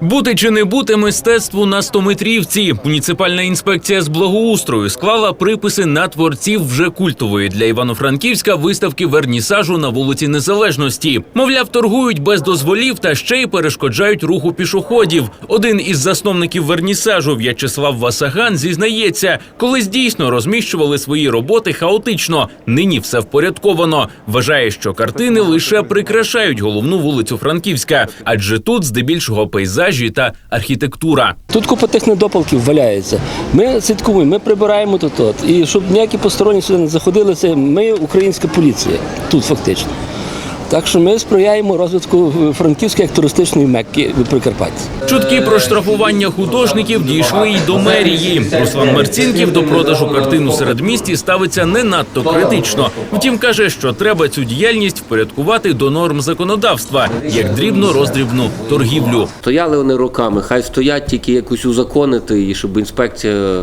Бути чи не бути мистецтву на стометрівці. Муніципальна інспекція з благоустрою склала приписи на творців вже культової для Івано-Франківська виставки вернісажу на вулиці Незалежності. Мовляв, торгують без дозволів та ще й перешкоджають руху пішоходів. Один із засновників вернісажу В'ячеслав Васаган зізнається, колись дійсно розміщували свої роботи хаотично. Нині все впорядковано. Вважає, що картини лише прикрашають головну вулицю Франківська, адже тут здебільшого пейзажі та архітектура. Тут купа тих недопалків валяється. Ми слідкуємо, ми прибираємо тут. І щоб ніякі посторонні сюди не заходили, це ми українська поліція тут фактично. Так що ми сприяємо розвитку Франківської як туристичної мекки в Прикарпатті. Чутки про штрафування художників дійшли й до мерії. Руслан Марцінків до продажу картин у середмісті ставиться не надто критично. Втім, каже, що треба цю діяльність впорядкувати до норм законодавства, як дрібно-роздрібну торгівлю. Стояли вони роками, хай стоять тільки якусь узаконити, і щоб інспекція.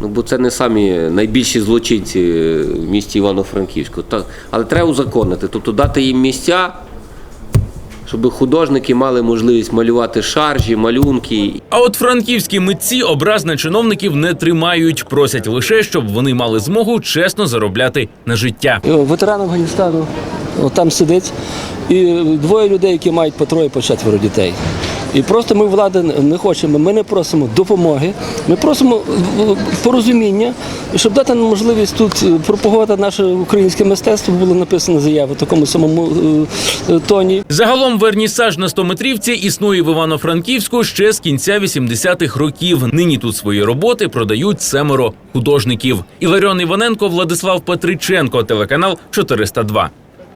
Ну, бо це не самі найбільші злочинці в місті Івано-Франківську. Так, але треба узаконити, тобто дати їм місця, щоб художники мали можливість малювати шаржі, малюнки. А от франківські митці образ на чиновників не тримають, просять лише, щоб вони мали змогу чесно заробляти на життя. І, Ветеран Афганістану от там сидить, і двоє людей, які мають по троє, по четверо дітей. І просто ми влади не хочемо, ми не просимо допомоги, ми просимо е, порозуміння, щоб дати нам можливість тут е, пропагувати наше українське мистецтво, було написано заява в такому самому е, тоні. Загалом вернісаж на стометрівці існує в Івано-Франківську ще з кінця 80-х років. Нині тут свої роботи продають семеро художників. Іларіон Іваненко, Владислав Петриченко, телеканал 402.